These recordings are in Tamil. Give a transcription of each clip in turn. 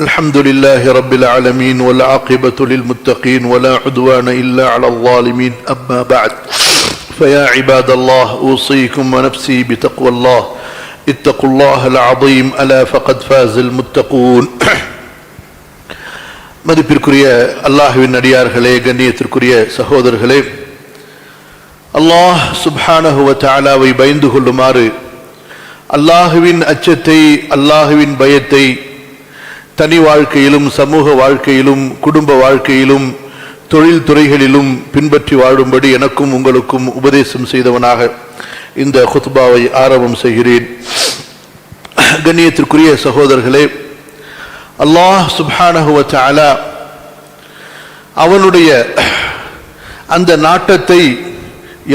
الحمد لله رب العالمين والعاقبة للمتقين ولا عدوان إلا على الظالمين أما بعد فيا عباد الله أوصيكم ونفسي بتقوى الله اتقوا الله العظيم ألا فقد فاز المتقون மதிப்பிற்குரிய அல்லாஹுவின் அடியார்களே கண்ணியத்திற்குரிய சகோதரர்களே அல்லாஹ் சுப்ஹானஹுவ தாலாவை பயந்து கொள்ளுமாறு அல்லாஹுவின் அச்சத்தை அல்லாஹுவின் பயத்தை தனி வாழ்க்கையிலும் சமூக வாழ்க்கையிலும் குடும்ப வாழ்க்கையிலும் தொழில் துறைகளிலும் பின்பற்றி வாழும்படி எனக்கும் உங்களுக்கும் உபதேசம் செய்தவனாக இந்த குத்பாவை ஆரம்பம் செய்கிறேன். கண்ணியத்திற்குரிய சகோதரர்களே அல்லாஹ் சுப்ஹானஹுவ தஆலா அவனுடைய அந்த நாட்டத்தை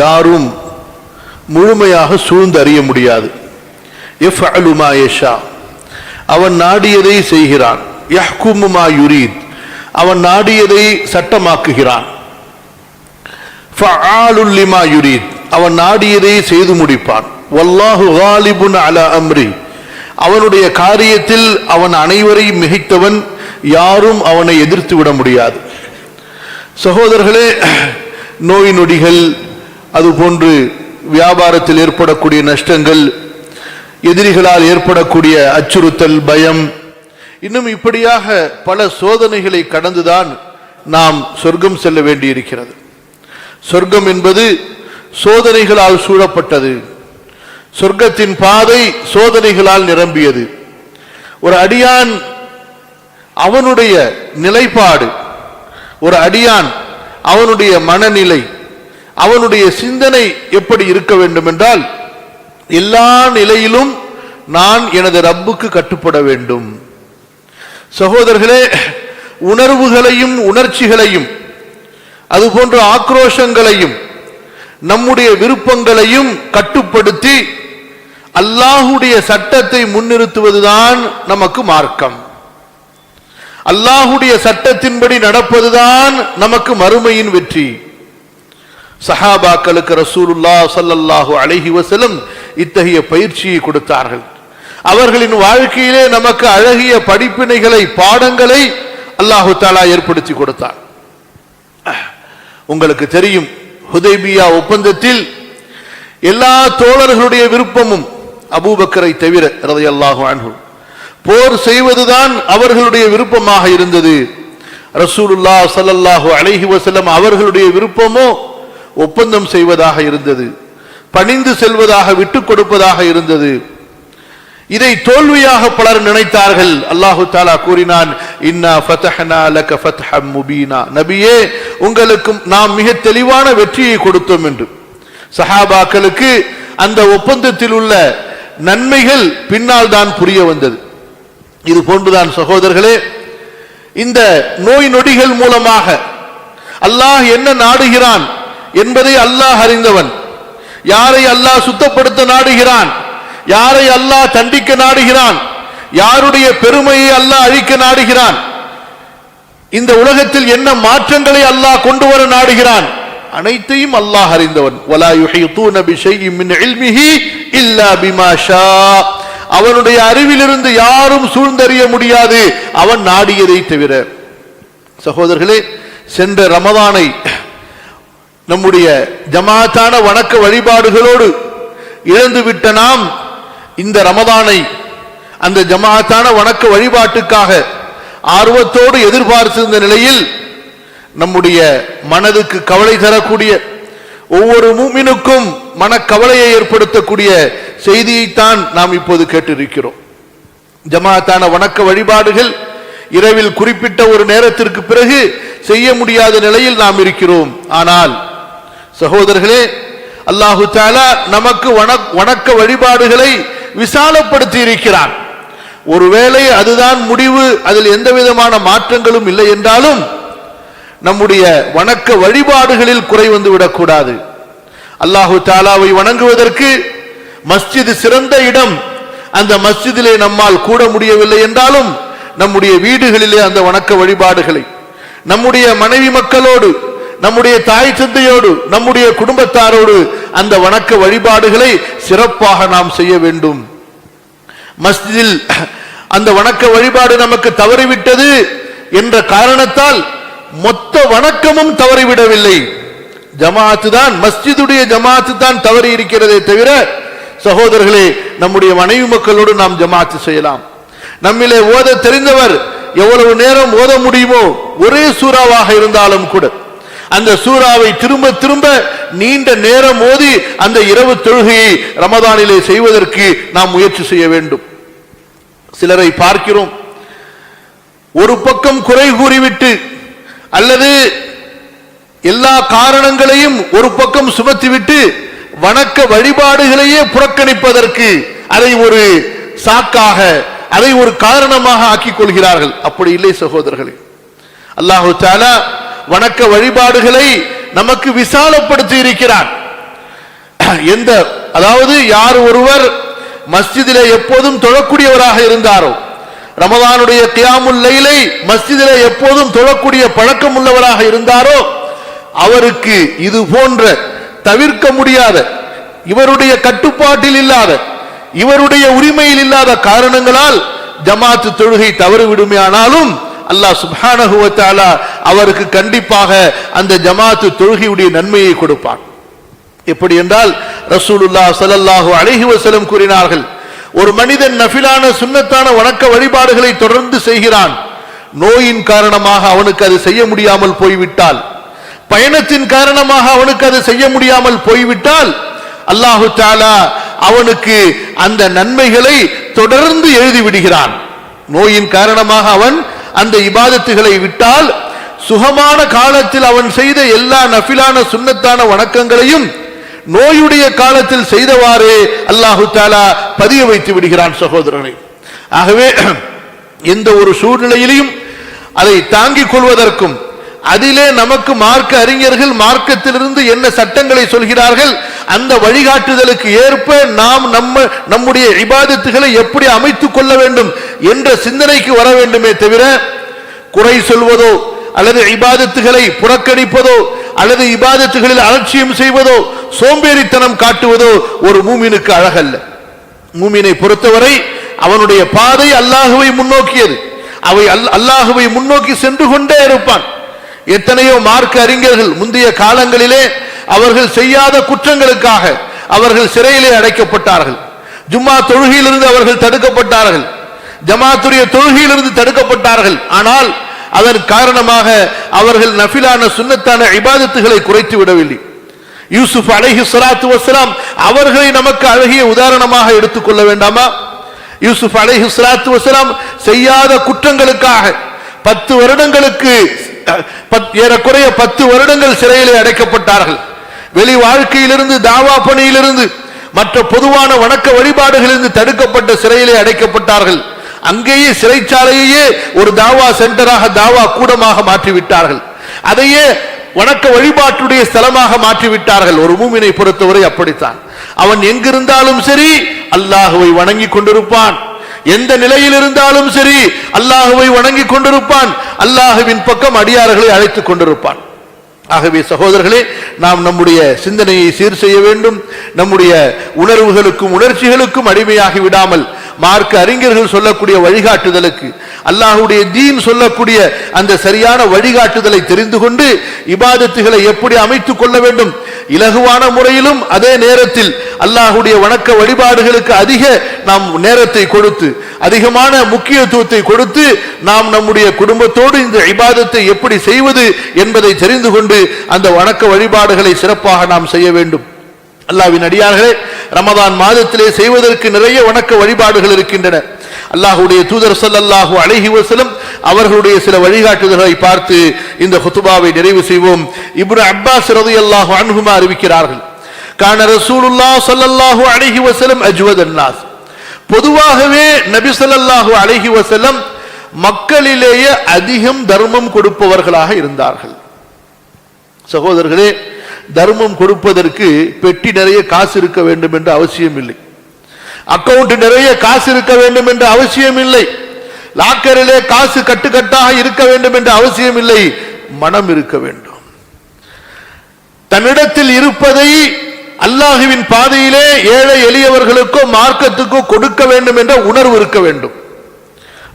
யாரும் முழுமையாக சூழ்ந்து அறிய முடியாது. எஃப் அலுமாயேஷா அவன் நாடியதை செய்கிறான். யஹ்குமு யுரீத் அவன் நாடியதை சட்டமாக்குகிறான். ஃபஆலுல் யுரீத் அவன் நாடியதை செய்து முடிப்பான். வல்லாஹு காலிபுன் அல அம்ரி அவனுடைய காரியத்தில் அவன் அனைவரையும் மிகைத்தவன். யாரும் அவனை எதிர்த்து விட முடியாது. சகோதரர்களே நோய் நொடிகள் அதுபோன்று வியாபாரத்தில் ஏற்படக்கூடிய நஷ்டங்கள் எதிரிகளால் ஏற்படக்கூடிய அச்சுறுத்தல் பயம். இன்னும் இப்படியாக பல சோதனைகளை கடந்துதான் நாம் சொர்க்கம் செல்ல வேண்டியிருக்கிறது. சொர்க்கம் என்பது சோதனைகளால் சூழப்பட்டது. சொர்க்கத்தின் பாதை சோதனைகளால் நிரம்பியது. ஒரு அடியான் அவனுடைய நிலைப்பாடு ஒரு அடியான் அவனுடைய மனநிலை அவனுடைய சிந்தனை எப்படி இருக்க வேண்டும் என்றால் எல்லா நிலையிலும் நான் எனது ரப்புக்கு கட்டுப்பட வேண்டும். சகோதரர்களே உணர்வுகளையும் உணர்ச்சிகளையும் அதுபோன்ற ஆக்ரோஷங்களையும் நம்முடைய விருப்பங்களையும் கட்டுப்படுத்தி அல்லாஹுடைய சட்டத்தை முன்னிறுத்துவதுதான் நமக்கு மார்க்கம். அல்லாஹுடைய சட்டத்தின்படி நடப்பதுதான் நமக்கு மறுமையின் வெற்றி. சஹாபாக்களுக்கு ரசூலுல்லா சல்லல்லாஹு அலைஹி வசலம் இத்தகைய பயிற்சியை கொடுத்தார்கள். அவர்களின் வாழ்க்கையிலே நமக்கு அழகிய படிப்பினைகளை பாடங்களை அல்லாஹு தாலா ஏற்படுத்தி கொடுத்தார். உங்களுக்கு தெரியும் ஹுதைபியா ஒப்பந்தத்தில் எல்லா தோழர்களுடைய விருப்பமும் அபூபக்கரை தவிர ரதையல்லாஹு அன்ஹு போர் செய்வதுதான் அவர்களுடைய விருப்பமாக இருந்தது. ரசூலுல்லா ஸல்லல்லாஹு அலஹி வஸல்லம் அவர்களுடைய விருப்பமோ ஒப்பந்தம் செய்வதாக இருந்தது. பணிந்து செல்வதாக விட்டுக் கொடுப்பதாக இருந்தது. இதை தோல்வியாக பலர் நினைத்தார்கள். அல்லாஹு தாலா கூறினான் இன்னா ஃபதஹ்னா லக ஃபத்ஹம் முபீனா. நபியே உங்களுக்கு நாம் மிக தெளிவான வெற்றியை கொடுத்தோம் என்று. சஹாபாக்களுக்கு அந்த ஒப்பந்தத்தில் உள்ள நன்மைகள் பின்னால் தான் புரிய வந்தது. இது போன்றுதான் சகோதரர்களே இந்த நோய் நொடிகள் மூலமாக அல்லாஹ் என்ன நாடுகிறான் என்பதை அல்லாஹ் அறிந்தவன். யாரை அல்லாஹ் சுத்தப்படுத்த நாடுகிறான்? யாரை அல்லாஹ் தண்டிக்க நாடுகிறான்? யாருடைய பெருமையை அல்லாஹ் அழிக்க நாடுகிறான்? இந்த உலகத்தில் என்ன மாற்றங்களை அல்லாஹ் கொண்டு வர நாடுகிறான்? அனைத்தையும் அல்லாஹ் அறிந்தவன். இல்லா அவனுடைய அறிவிலிருந்து யாரும் சூழ்ந்தறிய முடியாது. அவன் நாடியதை தவிர. சகோதரர்களே சென்ற ரமதானை நம்முடைய ஜமாத்தான வணக்க வழிபாடுகளோடு இழந்துவிட்ட நாம் இந்த ரமதானை அந்த ஜமாத்தான வணக்க வழிபாட்டுக்காக ஆர்வத்தோடு எதிர்பார்த்திருந்த நிலையில் நம்முடைய மனதுக்கு கவலை தரக்கூடிய ஒவ்வொரு மூமினுக்கும் மனக்கவலையை ஏற்படுத்தக்கூடிய செய்தியைத்தான் நாம் இப்போது கேட்டிருக்கிறோம். ஜமாத்தான வணக்க வழிபாடுகள் இரவில் குறிப்பிட்ட ஒரு நேரத்திற்கு பிறகு செய்ய முடியாத நிலையில் நாம் இருக்கிறோம். ஆனால் சகோதரர்களே அல்லாஹு தாலா நமக்கு வணக்- வணக்க வழிபாடுகளை விசாலப்படுத்தி இருக்கிறான் ஒருவேளை அதுதான் முடிவு அதில் எந்த விதமான மாற்றங்களும் இல்லை என்றாலும் நம்முடைய வணக்க வழிபாடுகளில் குறை வந்து விடக்கூடாது. அல்லாஹு தாலாவை வணங்குவதற்கு மஸ்ஜித் சிறந்த இடம் அந்த மஸ்ஜிதிலே நம்மால் கூட முடியவில்லை என்றாலும் நம்முடைய வீடுகளிலே அந்த வணக்க வழிபாடுகளை நம்முடைய மனைவி மக்களோடு நம்முடைய தாய் தந்தையோடு நம்முடைய குடும்பத்தாரோடு அந்த வணக்க வழிபாடுகளை சிறப்பாக நாம் செய்ய வேண்டும். மஸ்ஜிதில் அந்த வணக்க வழிபாடு நமக்கு தவறிவிட்டது என்ற காரணத்தால் மொத்த வணக்கமும் தவறிவிடவில்லை. ஜமாத்து தான் மஸ்ஜிதுடைய ஜமாத்து தான் தவறி இருக்கிறதே தவிர சகோதரர்களே நம்முடைய மனைவி மக்களோடு நாம் ஜமாத்து செய்யலாம். நம்மிலே ஓத தெரிந்தவர் எவ்வளவு நேரம் ஓத முடியுமோ ஒரே சூறாவாக இருந்தாலும் கூட. அந்த சூறாவை திரும்ப திரும்ப நீண்ட நேரம் மோதி அந்த இரவு தொழுகையை ரமதானிலே செய்வதற்கு நாம் முயற்சி செய்ய வேண்டும். சிலரை பார்க்கிறோம். ஒரு பக்கம் குறை கூறிவிட்டு அல்லது எல்லா காரணங்களையும் ஒரு பக்கம் சுமத்திவிட்டு வணக்க வழிபாடுகளையே புறக்கணிப்பதற்கு அதை ஒரு சாக்காக அதை ஒரு காரணமாக ஆக்கிக் கொள்கிறார்கள். அப்படி இல்லை சகோதரர்களே. அல்லாஹு தாலா வணக்க வழிபாடுகளை நமக்கு விசாலப்படுத்தி இருக்கிறான் எந்த அதாவது யார் ஒருவர் மஸ்ஜிதிலே எப்போதும் தொழக்கூடியவராக இருந்தாரோ ரமதானுடைய கியாமுல் லைலை மஸ்ஜிதிலே எப்போதும் தொழக்கூடிய பழக்கம் உள்ளவராக இருந்தாரோ அவருக்கு இது போன்ற தவிர்க்க முடியாத இவருடைய கட்டுப்பாட்டில் இல்லாத இவருடைய உரிமையில் இல்லாத காரணங்களால் ஜமாத்து தொழுகை தவறு ஆனாலும் அல்லாஹ் சுப்ஹானஹு அவருக்கு கண்டிப்பாக அந்த ஜமாத்து தொழுகையுடைய நன்மையை கொடுப்பான். எப்படி என்றால் ரசூலுல்லாஹ் சலல்லாஹு அலைஹி வஸல்லம் கூறினார்கள் ஒரு மனிதன் நஃபிலான சுன்னத்தான வணக்க வழிபாடுகளை தொடர்ந்து செய்கிறான் நோயின் காரணமாக அவனுக்கு அது செய்ய முடியாமல் போய்விட்டால் பயணத்தின் காரணமாக அவனுக்கு அது செய்ய முடியாமல் போய்விட்டால் அல்லாஹு தாலா அவனுக்கு அந்த நன்மைகளை தொடர்ந்து எழுதி விடுகிறான். நோயின் காரணமாக அவன் அந்த இபாதத்துகளை விட்டால் சுகமான காலத்தில் அவன் செய்த எல்லா நஃபிலான சுண்ணத்தான வணக்கங்களையும் நோயுடைய காலத்தில் செய்தவாறு அல்லாஹு தாலா பதிய வைத்து விடுகிறான் சகோதரனை ஆகவே எந்த ஒரு சூழ்நிலையிலையும் அதை தாங்கிக் கொள்வதற்கும் அதிலே நமக்கு மார்க்க அறிஞர்கள் மார்க்கத்திலிருந்து என்ன சட்டங்களை சொல்கிறார்கள் அந்த வழிகாட்டுதலுக்கு ஏற்ப நாம் நம்ம நம்முடைய இபாதத்துகளை எப்படி அமைத்துக் கொள்ள வேண்டும் என்ற சிந்தனைக்கு வர வேண்டுமே தவிர குறை சொல்வதோ அல்லது இபாதத்துகளை புறக்கணிப்பதோ அல்லது இபாதத்துகளில் அலட்சியம் செய்வதோ சோம்பேறித்தனம் காட்டுவதோ ஒரு மூமினுக்கு அழகல்ல. மூமினை பொறுத்தவரை அவனுடைய பாதை அல்லாஹுவை முன்னோக்கியது. அவை அல்- அல்லாஹுவை முன்னோக்கி சென்று கொண்டே இருப்பான். எத்தனையோ மார்க்க அறிஞர்கள் முந்தைய காலங்களிலே அவர்கள் செய்யாத குற்றங்களுக்காக அவர்கள் சிறையிலே அடைக்கப்பட்டார்கள். ஜும்மா தொழுகையிலிருந்து அவர்கள் தடுக்கப்பட்டார்கள். ஜமாத்துடைய தொழுகையிலிருந்து தடுக்கப்பட்டார்கள். ஆனால் அதன் காரணமாக அவர்கள் நஃபிலான சுன்னத்தான இபாதத்துகளை குறைத்து விடவில்லை. யூசுப் அலைஹி சலாத்து வசலாம் அவர்களை நமக்கு அழகிய உதாரணமாக எடுத்துக்கொள்ள வேண்டாமா? யூசுப் அலைஹி சலாத்து வசலாம் செய்யாத குற்றங்களுக்காக பத்து வருடங்களுக்கு பத்- ஏறக்குறைய பத்து வருடங்கள் சிறையிலே அடைக்கப்பட்டார்கள். வெளி வாழ்க்கையிலிருந்து தாவா பணியிலிருந்து மற்ற பொதுவான வணக்க வழிபாடுகளிலிருந்து தடுக்கப்பட்ட சிறையிலே அடைக்கப்பட்டார்கள். அங்கேயே சிறைச்சாலையே ஒரு தாவா சென்டராக தாவா கூடமாக மாற்றிவிட்டார்கள். அதையே வணக்க வழிபாட்டுடைய ஸ்தலமாக மாற்றிவிட்டார்கள். ஒரு மூமினை பொறுத்தவரை அப்படித்தான். அவன் எங்கிருந்தாலும் சரி அல்லாஹுவை வணங்கி கொண்டிருப்பான். எந்த நிலையில் இருந்தாலும் சரி அல்லாஹுவை வணங்கி கொண்டிருப்பான். அல்லாஹுவின் பக்கம் அடியார்களை அழைத்துக் கொண்டிருப்பான். ஆகவே சகோதரர்களே நாம் நம்முடைய சிந்தனையை சீர் செய்ய வேண்டும். நம்முடைய உணர்வுகளுக்கும் உணர்ச்சிகளுக்கும் அடிமையாகி விடாமல் மார்க்க அறிஞர்கள் சொல்லக்கூடிய வழிகாட்டுதலுக்கு அல்லாஹுடைய தீன் சொல்லக்கூடிய அந்த சரியான வழிகாட்டுதலை தெரிந்து கொண்டு இபாதத்துகளை எப்படி அமைத்துக் கொள்ள வேண்டும்? இலகுவான முறையிலும் அதே நேரத்தில் அல்லாஹுடைய வணக்க வழிபாடுகளுக்கு அதிக நாம் நேரத்தை கொடுத்து அதிகமான முக்கியத்துவத்தை கொடுத்து நாம் நம்முடைய குடும்பத்தோடு இந்த இபாதத்தை எப்படி செய்வது என்பதை தெரிந்து கொண்டு அந்த வணக்க வழிபாடுகளை சிறப்பாக நாம் செய்ய வேண்டும். அல்லாவின் அடியார்களே ரமதான் மாதத்திலே செய்வதற்கு நிறைய வணக்க வழிபாடுகள் இருக்கின்றன. அல்லாஹுடைய தூதர் ஸல்லல்லாஹு அழகி வசலம் அவர்களுடைய சில வழிகாட்டுதல்களை பார்த்து இந்த ஹுத்துபாவை நிறைவு செய்வோம். இப்ரு அப்பாஸ் ரலியல்லாஹு அன்புமா அறிவிக்கிறார்கள். கான ரசூலுல்லா சல்லல்லாஹு அழகி வசலம் அஜ்வத் நாஸ் பொதுவாகவே நபி ஸல்லல்லாஹு அழகி வசலம் மக்களிலேயே அதிகம் தர்மம் கொடுப்பவர்களாக இருந்தார்கள். சகோதரர்களே தர்மம் கொடுப்பதற்கு பெட்டி நிறைய காசு இருக்க வேண்டும் என்று அவசியம் இல்லை. அக்கவுண்ட் நிறைய காசு இருக்க வேண்டும் என்ற அவசியம் இல்லை. லாக்கரிலே காசு கட்டுக்கட்டாக இருக்க வேண்டும் என்ற அவசியம் இல்லை. மனம் இருக்க வேண்டும். தன்னிடத்தில் இருப்பதை அல்லாஹுவின் பாதையிலே ஏழை எளியவர்களுக்கோ மார்க்கத்துக்கோ கொடுக்க வேண்டும் என்ற உணர்வு இருக்க வேண்டும்.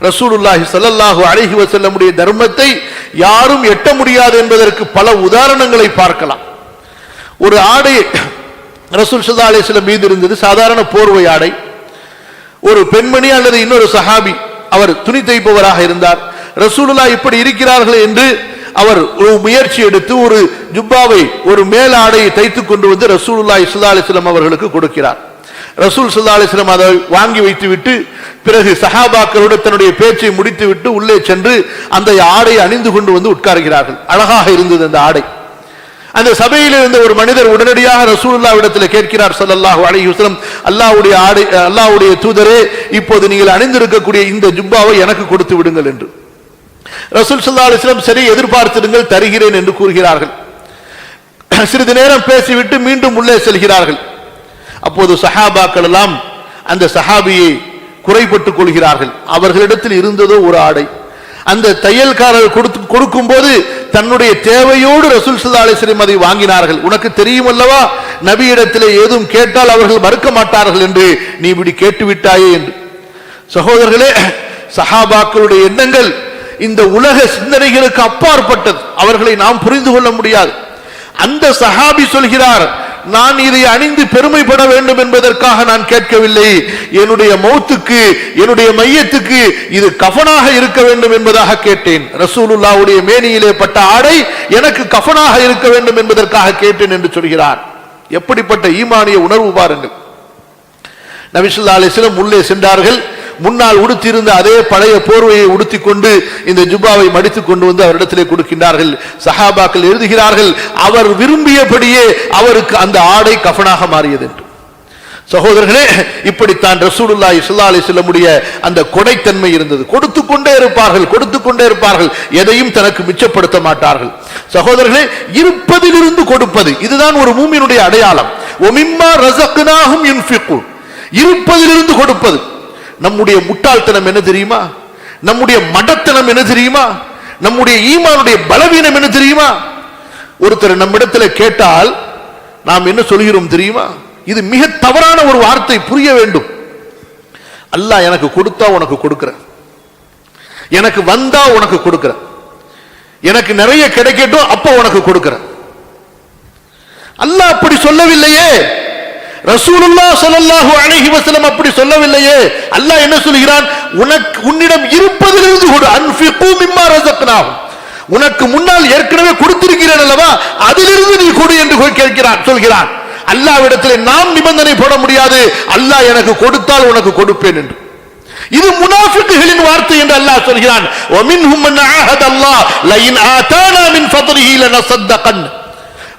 ரசூலுல்லாஹி சல்லாஹூ அழகி வசல்லமுடைய தர்மத்தை யாரும் எட்ட முடியாது என்பதற்கு பல உதாரணங்களை பார்க்கலாம். ஒரு ஆடை ரசூல் சுல்லா அலிஸ்லம் மீது இருந்தது. சாதாரண போர்வை ஆடை. ஒரு பெண்மணி அல்லது இன்னொரு சஹாபி அவர் துணி தைப்பவராக இருந்தார். ரசூலுல்லா இப்படி இருக்கிறார்கள் என்று அவர் ஒரு முயற்சி எடுத்து ஒரு ஜுப்பாவை ஒரு மேல் ஆடையை தைத்துக் கொண்டு வந்து ரசூலுல்லா இஸ்லா அலிஸ்லாம் அவர்களுக்கு கொடுக்கிறார். ரசூல் சுல்லா அலிஸ்லாம் அதை வாங்கி வைத்துவிட்டு பிறகு சஹாபாக்களோடு தன்னுடைய பேச்சை முடித்துவிட்டு உள்ளே சென்று அந்த ஆடையை அணிந்து கொண்டு வந்து உட்கார்கிறார்கள். அழகாக இருந்தது அந்த ஆடை. அந்த சபையில் இருந்த ஒரு மனிதர் உடனடியாக ரசூலுல்லாவிடத்தில் கேட்கிறார் ஸல்லல்லாஹு அலைஹி அல்லாவுடைய ஆடை அல்லாவுடைய தூதரே இப்போது நீங்கள் அணிந்திருக்கக்கூடிய இந்த ஜுப்பாவை எனக்கு கொடுத்து விடுங்கள் என்று. ரசூல் சல்லா அலைஹி சரி எதிர்பார்த்திருங்கள் தருகிறேன் என்று கூறுகிறார்கள். சிறிது நேரம் பேசிவிட்டு மீண்டும் உள்ளே செல்கிறார்கள். அப்போது சஹாபாக்கள் எல்லாம் அந்த சஹாபியை குறைபட்டுக் கொள்கிறார்கள். அவர்களிடத்தில் இருந்ததோ ஒரு ஆடை. அந்த தையல்காரர் கொடுத்து கொடுக்கும் போது தன்னுடைய தேவையோடு ரசூல் சுல்லா அலிஸ்லம் அதை வாங்கினார்கள். உனக்கு தெரியும் அல்லவா நபியிடத்தில் ஏதும் கேட்டால் அவர்கள் மறுக்க மாட்டார்கள் என்று நீ இப்படி கேட்டு விட்டாயே என்று. சகோதரர்களே சஹாபாக்களுடைய எண்ணங்கள் இந்த உலக சிந்தனைகளுக்கு அப்பாற்பட்டது. அவர்களை நாம் புரிந்து கொள்ள முடியாது. அந்த சஹாபி சொல்கிறார் நான் இதை அணிந்து பெருமைப்பட வேண்டும் என்பதற்காக நான் கேட்கவில்லை. என்னுடைய மௌத்துக்கு என்னுடைய மையத்துக்கு இது கஃனாக இருக்க வேண்டும் என்பதாக கேட்டேன். ரசூலுல்லாவுடைய மேனியிலே பட்ட ஆடை எனக்கு கஃனாக இருக்க வேண்டும் என்பதற்காக கேட்டேன் என்று சொல்கிறார். எப்படிப்பட்ட ஈமானிய உணர்வு பாருங்கள். நபிசுல்லா அலிஸ்லம் உள்ளே சென்றார்கள். முன்னால் உடுத்தியிருந்த அதே பழைய போர்வையை உடுத்திக் கொண்டு இந்த ஜுபாவை மடித்து கொண்டு வந்து அவரிடத்திலே கொடுக்கின்றார்கள். சஹாபாக்கள் எழுதுகிறார்கள் அவர் விரும்பியபடியே அவருக்கு அந்த ஆடை கஃனாக மாறியது என்று. சகோதரர்களே இப்படித்தான் ரசூலுல்லாஹி ஸல்லல்லாஹு அலைஹி வஸல்லமுடைய அந்த கொடைத்தன்மை இருந்தது. கொடுத்து கொண்டே இருப்பார்கள் கொடுத்து கொண்டே இருப்பார்கள். எதையும் தனக்கு மிச்சப்படுத்த மாட்டார்கள். சகோதரர்களே இருப்பதிலிருந்து கொடுப்பது இதுதான் ஒரு மூமியினுடைய அடையாளம். ஒமிம்மா ரஸக்னாஹும் யுன்ஃபிகூன். இருப்பதிலிருந்து கொடுப்பது நம்முடைய முட்டாள்தனம் என்ன தெரியுமா? நம்முடைய மடத்தனம் என்ன தெரியுமா? நம்முடைய ஈமானுடைய பலவீனம் என்ன தெரியுமா? ஒருத்தர் நம்மிடத்தில் கேட்டால் நாம் என்ன சொல்கிறோம் தெரியுமா? இது மிக தவறான ஒரு வார்த்தை புரிய வேண்டும். அல்லாஹ் எனக்கு கொடுத்தா உனக்கு கொடுக்கிறேன். எனக்கு வந்தா உனக்கு கொடுக்கிறேன். எனக்கு நிறைய கிடைக்கட்டும் அப்ப உனக்கு கொடுக்கிறேன். அல்லாஹ் அப்படி சொல்லவில்லையே. ரசூலுல்லா சொல்லல்லாஹு அழகி வசலம் அப்படி சொல்லவில்லையே. அல்லாஹ் என்ன சொல்கிறான்? உனக்கு உன்னிடம் இருப்பதிலிருந்து கொடு. அன்பிக்கு மிம்மா ரசக்னாகும் உனக்கு முன்னால் ஏற்கனவே கொடுத்திருக்கிறேன் அல்லவா? அதிலிருந்து நீ கொடு என்று கேட்கிறான் சொல்கிறான். அல்லாவிடத்தில் நாம் நிபந்தனை போட முடியாது. அல்லாஹ் எனக்கு கொடுத்தால் உனக்கு கொடுப்பேன் என்று. இது முனாஃபிக்குகளின் வார்த்தை என்று அல்லாஹ் சொல்கிறான். ஒமின் ஹும்மன் ஆஹத் அல்லாஹ் லைன் ஆதானா மின் ஃபத்ரிஹி லனசத்தகன்.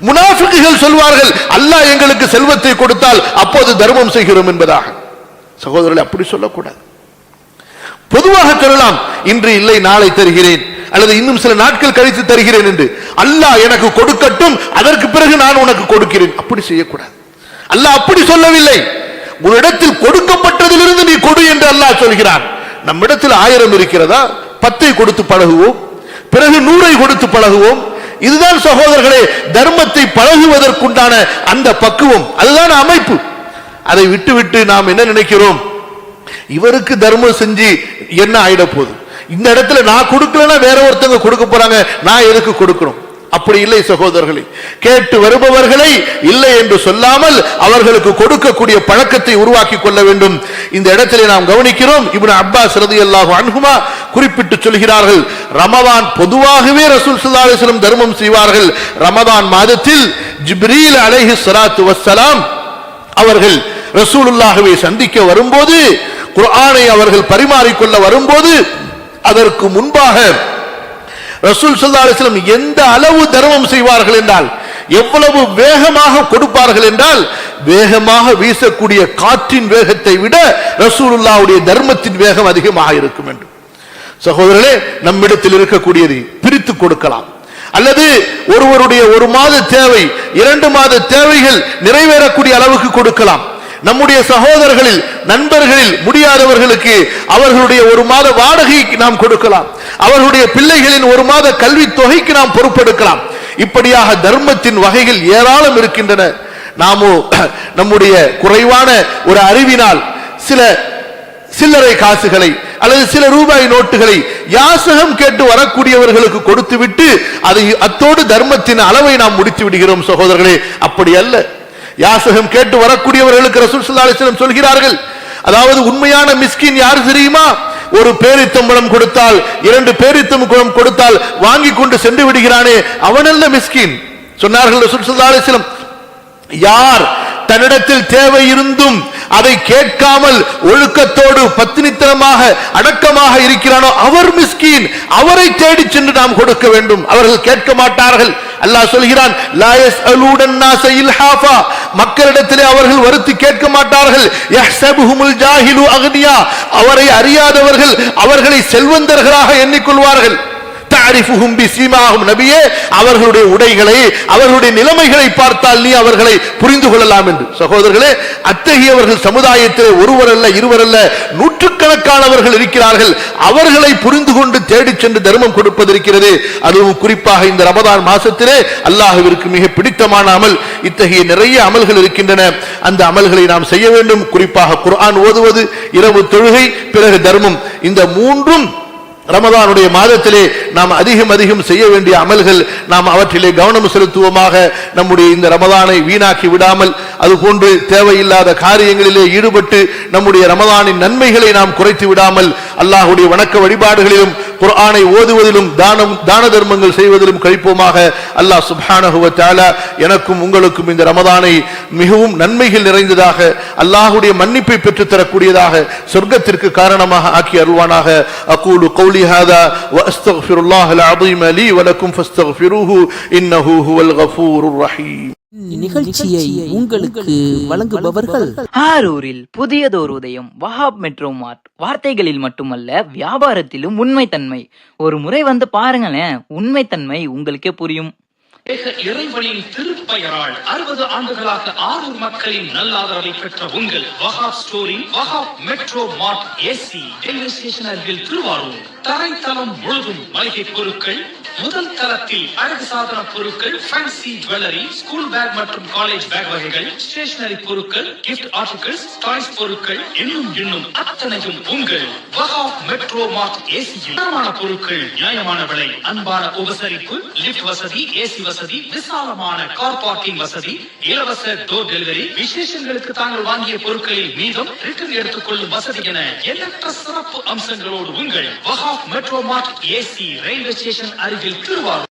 முனாஃபிக்குகள் சொல்வார்கள் அல்லாஹ் எங்களுக்கு செல்வத்தை கொடுத்தால் அப்போது தர்மம் செய்கிறோம் என்பதாக. சகோதரர்கள் அப்படி சொல்லக்கூடாது. பொதுவாக சொல்லலாம் இன்று இல்லை நாளை தருகிறேன் அல்லது இன்னும் சில நாட்கள் கழித்து தருகிறேன் என்று. அல்லாஹ் எனக்கு கொடுக்கட்டும் அதற்கு பிறகு நான் உனக்கு கொடுக்கிறேன். அப்படி செய்யக்கூடாது. அல்லாஹ் அப்படி சொல்லவில்லை உன்னிடத்தில் கொடுக்கப்பட்டதிலிருந்து நீ கொடு என்று அல்லாஹ் சொல்கிறான். நம்மிடத்தில் ஆயிரம் இருக்கிறதா? பத்தை கொடுத்து பழகுவோம் பிறகு நூறை கொடுத்து பழகுவோம் இதுதான் சகோதரர்களே தர்மத்தை பழகுவதற்குண்டான அந்த பக்குவம். அதுதான் அமைப்பு. அதை விட்டுவிட்டு நாம் என்ன நினைக்கிறோம்? இவருக்கு தர்மம் செஞ்சு என்ன ஆயிட போகுது? இந்த இடத்துல நான் கொடுக்கலன்னா வேற ஒருத்தங்க கொடுக்க போறாங்க நான் எதுக்கு கொடுக்கணும்? அப்படி இல்லை சகோதரர்களே. கேட்டு வருபவர்களை இல்லை என்று சொல்லாமல் அவர்களுக்கு கொடுக்கக்கூடிய பழக்கத்தை உருவாக்கி கொள்ள வேண்டும். இந்த இடத்திலே நாம் கவனிக்கிறோம் இப்னு அப்பாஸ் ரலியல்லாஹு அன்ஹுமா குறிப்பிட்டு சொல்கிறார்கள் ரமதான் பொதுவாகவே ரசூல் ஸல்லல்லாஹு தர்மம் செய்வார்கள். ரமதான் மாதத்தில் ஜிப்ரீல் அலைஹி சலாத்து வசலாம் அவர்கள் ரசூலுல்லாகவே சந்திக்க வரும்போது குர்ஆனை அவர்கள் பரிமாறிக்கொள்ள வரும்போது அதற்கு முன்பாக ரசூல் ஸல்லல்லாஹு எந்த அளவு தர்மம் செய்வார்கள் என்றால் எவ்வளவு வேகமாக கொடுப்பார்கள் என்றால் வேகமாக வீசக்கூடிய காற்றின் வேகத்தை விட ரசூலுல்லாவுடைய தர்மத்தின் வேகம் அதிகமாக இருக்கும் என்று. சகோதரர்களே நம்மிடத்தில் இருக்கக்கூடியது பிரித்து கொடுக்கலாம். அல்லது ஒருவருடைய ஒரு மாத தேவை இரண்டு மாத தேவைகள் நிறைவேறக்கூடிய அளவுக்கு கொடுக்கலாம். நம்முடைய சகோதரர்களில் நண்பர்களில் முடியாதவர்களுக்கு அவர்களுடைய ஒரு மாத வாடகைக்கு நாம் கொடுக்கலாம். அவர்களுடைய பிள்ளைகளின் ஒரு மாத கல்வி தொகைக்கு நாம் பொறுப்பெடுக்கலாம். இப்படியாக தர்மத்தின் வகைகள் ஏராளம் இருக்கின்றன. நாமோ நம்முடைய குறைவான ஒரு அறிவினால் சில சில்லறை காசுகளை அல்லது சில ரூபாய் நோட்டுகளை யாசகம் கேட்டு வரக்கூடியவர்களுக்கு கொடுத்துவிட்டு அதை அத்தோடு தர்மத்தின் அளவை நாம் முடித்து விடுகிறோம் சகோதரர்களே. அப்படி அல்ல. யாசகம் கேட்டு வரக்கூடியவர்களுக்கு ரசூல் ஸல்லல்லாஹு சொல்கிறார்கள். அதாவது உண்மையான மிஸ்கின் யார் தெரியுமா? ஒரு பேரித்தம்பளம் கொடுத்தால் இரண்டு பேரித்தம்பளம் கொடுத்தால் வாங்கி கொண்டு சென்று விடுகிறானே. அவனல்ல மிஸ்கின். சொன்னார்கள் ரசூல் யார் தன்னிடத்தில் தேவை இருந்தும் அதை கேட்காமல் ஒழுக்கத்தோடு பத்தினித்தனமாக அடக்கமாக இருக்கிறானோ அவர் மிஸ்கீன் அவரை தேடி சென்று நாம் கொடுக்க வேண்டும். அவர்கள் கேட்க மாட்டார்கள். அல்லாஹ் சொல்கிறான் லாயஸ் அலூடன் நாச இல்ஹாஃபா. மக்களிடத்திலே அவர்கள் வருத்தி கேட்க மாட்டார்கள். யஹ்சபுஹுமுல் ஜாஹிலு அகனியா. அவரை அறியாதவர்கள் அவர்களை செல்வந்தர்களாக எண்ணிக்கொள்வார்கள். தாரிஃபுஹும் பிசீமாகும் நபியே அவர்களுடைய உடைகளை அவர்களுடைய நிலைமைகளை பார்த்தால் நீ அவர்களை புரிந்து கொள்ளலாம் என்று. சகோதரர்களே அத்தகையவர்கள் சமுதாயத்தில் ஒருவர் அல்ல இருவர் அல்ல நூற்றுக்கணக்கானவர்கள் இருக்கிறார்கள். அவர்களை புரிந்து கொண்டு தேடிச் சென்று தர்மம் கொடுப்பதிருக்கிறது. அதுவும் குறிப்பாக இந்த ரமதான் மாசத்திலே அல்லாஹுவிற்கு மிக பிடித்தமான அமல். இத்தகைய நிறைய அமல்கள் இருக்கின்றன. அந்த அமல்களை நாம் செய்ய வேண்டும். குறிப்பாக குர்ஆன் ஓதுவது இரவு தொழுகை பிறகு தர்மம். இந்த மூன்றும் ரமதானுடைய மாதத்திலே நாம் அதிகம் அதிகம் செய்ய வேண்டிய அமல்கள் நாம் அவற்றிலே கவனம் செலுத்துவோமாக. நம்முடைய இந்த ரமதானை வீணாக்கி விடாமல் அதுபோன்று தேவையில்லாத காரியங்களிலே ஈடுபட்டு நம்முடைய ரமதானின் நன்மைகளை நாம் குறைத்து விடாமல் அல்லாஹ்வுடைய வணக்க வழிபாடுகளிலும் குர்ஆனை ஓதுவதிலும் தானம் தான தர்மங்கள் செய்வதிலும் கழிப்போமாக அல்லாஹ் சுப்ஹானஹு வ தஆலா எனக்கும் உங்களுக்கும் இந்த ரமதானை மிகவும் நன்மைகள் நிறைந்ததாக அல்லாஹ்வுடைய மன்னிப்பை பெற்றுத் தரக்கூடியதாக சொர்க்கத்திற்கு காரணமாக ஆக்கி அருள்வானாக அகூலு قولي هذا واستغفر الله العظيم لي ولكم فاستغفروه انه هو الغفور الرحيم நிகழ்ச்சியை உங்களுக்கு வழங்குபவர்கள் ஆரூரில் புதியதோர் உதயம் வஹாப் மெட்ரோ மார்ட். வார்த்தைகளில் மட்டுமல்ல வியாபாரத்திலும் உண்மைத்தன்மை. ஒரு முறை வந்து பாருங்களேன் உண்மைத்தன்மை உங்களுக்கே புரியும். இறைவனின் திருப்பெயரால் அறுபது ஆண்டுகளாக ஆரூர் மக்களின் நல்லாதரவை பெற்ற உங்கள் Wahab ஸ்டோரின் Wahab metro mart AC railway station அருகில் திருவாரூர். தரைத்தளம் முழுதும் மளிகை பொருட்கள் முதல் தரத்தில் அழகு சாதன பொருட்கள் ஃபேன்சி ஜுவல்லரி ஸ்கூல் பேக் மற்றும் காலேஜ் பேக் வகைகள் ஸ்டேஷனரி பொருட்கள் கிஃப்ட் ஆர்டிகல்ஸ் டாய்ஸ் பொருட்கள் இன்னும் இன்னும் அத்தனையும் உங்கள் வஹாப் மெட்ரோ மார்ட் ஏசி தரமான பொருட்கள் நியாயமான விலை அன்பான உபசரிப்பு லிப்ட் வசதி ஏசி வசதி விசாலமான கார் பார்க்கிங் வசதி இலவச டோர் டெலிவரி விசேஷங்களுக்கு தாங்கள் வாங்கிய பொருட்களில் மீதம் ரிட்டர்ன் எடுத்துக்கொள்ளும் வசதி என எண்ணற்ற சிறப்பு அம்சங்களோடு உங்கள் Wahab metro mart AC railway station அருகே அருகில் திருவாரூர்